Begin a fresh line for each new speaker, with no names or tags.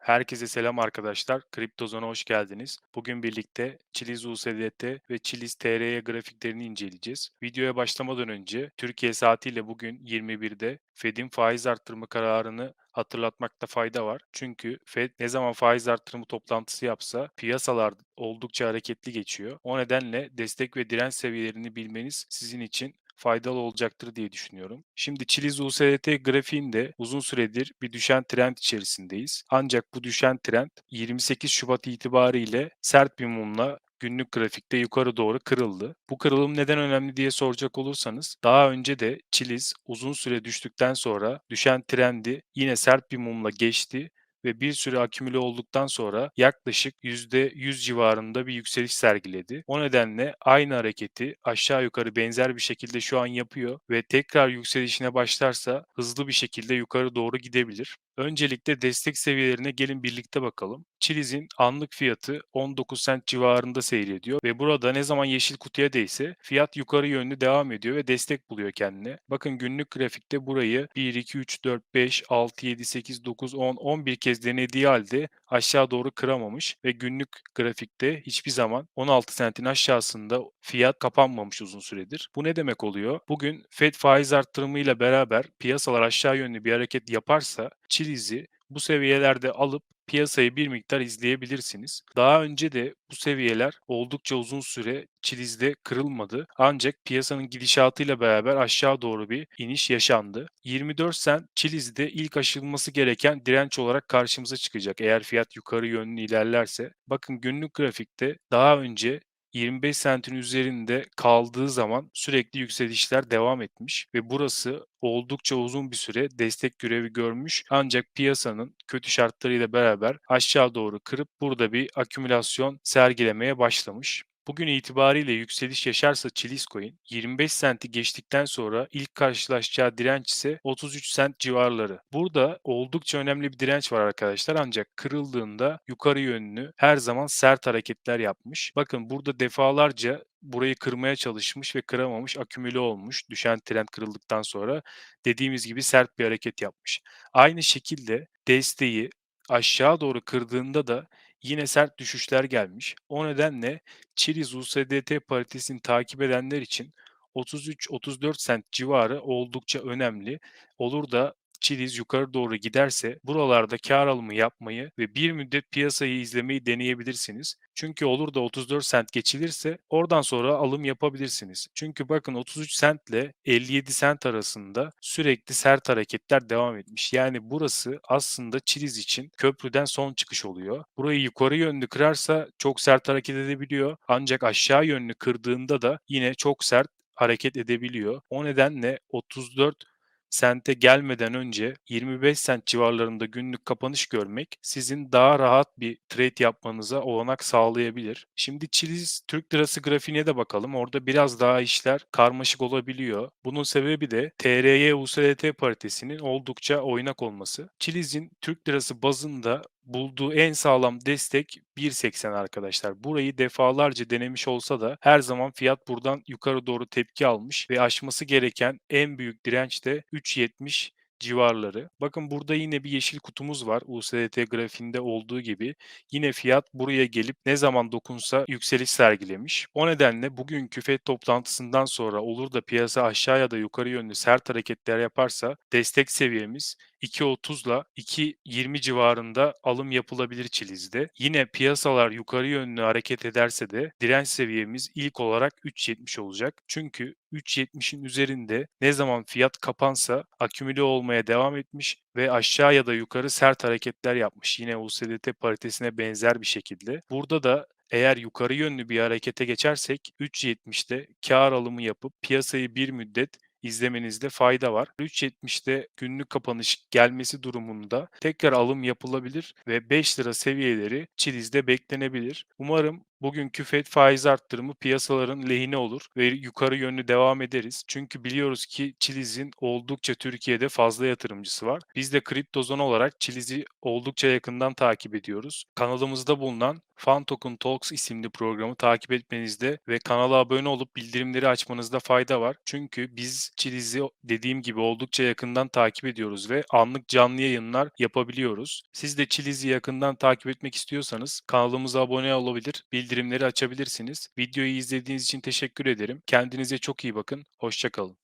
Herkese selam arkadaşlar. Kriptozona hoş geldiniz. Bugün birlikte Chiliz USDT ve Chiliz TRY grafiklerini inceleyeceğiz. Videoya başlamadan önce Türkiye saatiyle bugün 21'de Fed'in faiz arttırma kararını hatırlatmakta fayda var. Çünkü Fed ne zaman faiz arttırımı toplantısı yapsa piyasalar oldukça hareketli geçiyor. O nedenle destek ve direnç seviyelerini bilmeniz sizin için faydalı olacaktır diye düşünüyorum. Şimdi Chiliz USDT grafiğinde uzun süredir bir düşen trend içerisindeyiz. Ancak bu düşen trend 28 Şubat itibariyle sert bir mumla günlük grafikte yukarı doğru kırıldı. Bu kırılım neden önemli diye soracak olursanız daha önce de Chiliz uzun süre düştükten sonra düşen trendi yine sert bir mumla geçti ve bir süre akümüle olduktan sonra yaklaşık %100 civarında bir yükseliş sergiledi. O nedenle aynı hareketi aşağı yukarı benzer bir şekilde şu an yapıyor ve tekrar yükselişine başlarsa hızlı bir şekilde yukarı doğru gidebilir. Öncelikle destek seviyelerine gelin birlikte bakalım. Chiliz'in anlık fiyatı 19 sent civarında seyrediyor ve burada ne zaman yeşil kutuya değse fiyat yukarı yönlü devam ediyor ve destek buluyor kendine. Bakın günlük grafikte burayı 1, 2, 3, 4, 5, 6, 7, 8, 9, 10, 11 kez denediği halde aşağı doğru kıramamış ve günlük grafikte hiçbir zaman 16 sentin aşağısında fiyat kapanmamış uzun süredir. Bu ne demek oluyor? Bugün Fed faiz arttırımıyla beraber piyasalar aşağı yönlü bir hareket yaparsa Chili'si bu seviyelerde alıp piyasayı bir miktar izleyebilirsiniz. Daha önce de bu seviyeler oldukça uzun süre çilizde kırılmadı. Ancak piyasanın gidişatıyla beraber aşağı doğru bir iniş yaşandı. 24 sent çilizde ilk aşılması gereken direnç olarak karşımıza çıkacak eğer fiyat yukarı yönlü ilerlerse. Bakın günlük grafikte daha önce 25 sentin üzerinde kaldığı zaman sürekli yükselişler devam etmiş ve burası oldukça uzun bir süre destek görevi görmüş ancak piyasanın kötü şartlarıyla beraber aşağı doğru kırıp burada bir akümülasyon sergilemeye başlamış. Bugün itibariyle yükseliş yaşarsa Chiliz-Coin 25 senti geçtikten sonra ilk karşılaşacağı direnç ise 33 sent civarları. Burada oldukça önemli bir direnç var arkadaşlar ancak kırıldığında yukarı yönlü her zaman sert hareketler yapmış. Bakın burada defalarca burayı kırmaya çalışmış ve kıramamış, akümüle olmuş düşen trend kırıldıktan sonra dediğimiz gibi sert bir hareket yapmış. Aynı şekilde desteği aşağı doğru kırdığında da yine sert düşüşler gelmiş. O nedenle Chiliz USDT paritesini takip edenler için 33-34 sent civarı oldukça önemli. Olur da Chiliz yukarı doğru giderse buralarda kar alımı yapmayı ve bir müddet piyasayı izlemeyi deneyebilirsiniz. Çünkü olur da 34 sent geçilirse oradan sonra alım yapabilirsiniz. Çünkü bakın 33 sent ile 57 sent arasında sürekli sert hareketler devam etmiş. Yani burası aslında Chiliz için köprüden son çıkış oluyor. Burayı yukarı yönlü kırarsa çok sert hareket edebiliyor. Ancak aşağı yönlü kırdığında da yine çok sert hareket edebiliyor. O nedenle 34 sente gelmeden önce 25 sent civarlarında günlük kapanış görmek sizin daha rahat bir trade yapmanıza olanak sağlayabilir. Şimdi Chiliz Türk Lirası grafiğine de bakalım. Orada biraz daha işler karmaşık olabiliyor. Bunun sebebi de TRY USDT paritesinin oldukça oynak olması. Chiliz'in Türk Lirası bazında bulduğu en sağlam destek 1.80 arkadaşlar. Burayı defalarca denemiş olsa da her zaman fiyat buradan yukarı doğru tepki almış ve aşması gereken en büyük direnç de 3.70 civarları. Bakın burada yine bir yeşil kutumuz var USDT grafiğinde olduğu gibi. Yine fiyat buraya gelip ne zaman dokunsa yükseliş sergilemiş. O nedenle bugünkü FED toplantısından sonra olur da piyasa aşağı ya da yukarı yönlü sert hareketler yaparsa destek seviyemiz 2.30 ile 2.20 civarında alım yapılabilir Çiliz'de. Yine piyasalar yukarı yönlü hareket ederse de direnç seviyemiz ilk olarak 3.70 olacak. Çünkü 3.70'in üzerinde ne zaman fiyat kapansa akümüle olmaya devam etmiş ve aşağı ya da yukarı sert hareketler yapmış. Yine USDT paritesine benzer bir şekilde. Burada da eğer yukarı yönlü bir harekete geçersek 3.70'te kar alımı yapıp piyasayı bir müddet izlemenizde fayda var. 3.70'te günlük kapanış gelmesi durumunda tekrar alım yapılabilir ve 5 lira seviyeleri Chiliz'de beklenebilir. Umarım Bugünkü Fed faiz arttırımı piyasaların lehine olur ve yukarı yönlü devam ederiz. Çünkü biliyoruz ki Chili's'in oldukça Türkiye'de fazla yatırımcısı var. Biz de kripto zone olarak Chili's'i oldukça yakından takip ediyoruz. Kanalımızda bulunan Fan Token Talks isimli programı takip etmenizde ve kanala abone olup bildirimleri açmanızda fayda var. Çünkü biz Chili's'i dediğim gibi oldukça yakından takip ediyoruz ve anlık canlı yayınlar yapabiliyoruz. Siz de Chili's'i yakından takip etmek istiyorsanız kanalımıza abone olabilir, bildirimleri açabilirsiniz. Videoyu izlediğiniz için teşekkür ederim. Kendinize çok iyi bakın. Hoşça kalın.